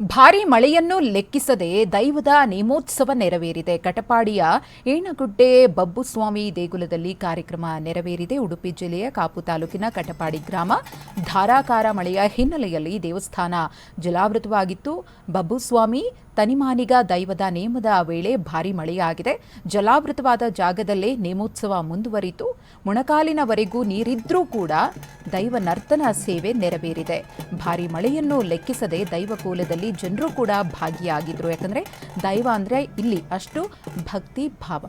ಭಾರಿ ಮಳೆಯನ್ನು ಲೆಕ್ಕಿಸದೆ ದೈವದ ನೇಮೋತ್ಸವ ನೆರವೇರಿದೆ. ಕಟಪಾಡಿಯ ಏಣಗುಡ್ಡೆ ಬಬ್ಬುಸ್ವಾಮಿ ದೇಗುಲದಲ್ಲಿ ಕಾರ್ಯಕ್ರಮ ನೆರವೇರಿದೆ. ಉಡುಪಿ ಜಿಲ್ಲೆಯ ಕಾಪು ತಾಲೂಕಿನ ಕಟಪಾಡಿ ಗ್ರಾಮ ಧಾರಾಕಾರ ಮಳೆಯ ಹಿನ್ನೆಲೆಯಲ್ಲಿ ದೇವಸ್ಥಾನ ಜಲಾವೃತವಾಗಿತ್ತು. ಬಬ್ಬುಸ್ವಾಮಿ ತನಿಮಾನಿಗ ದೈವದ ನೇಮದ ವೇಳೆ ಭಾರಿ ಮಳೆಯಾಗಿದೆ. ಜಲಾವೃತವಾದ ಜಾಗದಲ್ಲೇ ನೇಮೋತ್ಸವ ಮುಂದುವರಿತು ಮೊಣಕಾಲಿನವರೆಗೂ ನೀರಿದ್ರೂ ಕೂಡ ದೈವ ನರ್ತನ ಸೇವೆ ನೆರವೇರಿದೆ. ಭಾರಿ ಮಳೆಯನ್ನು ಲೆಕ್ಕಿಸದೆ ದೈವ ಕೋಲದಲ್ಲಿ ಜನರು ಕೂಡ ಭಾಗಿಯಾಗಿದ್ರು. ಯಾಕಂದ್ರೆ ದೈವ ಅಂದ್ರೆ ಇಲ್ಲಿ ಅಷ್ಟು ಭಕ್ತಿ ಭಾವ.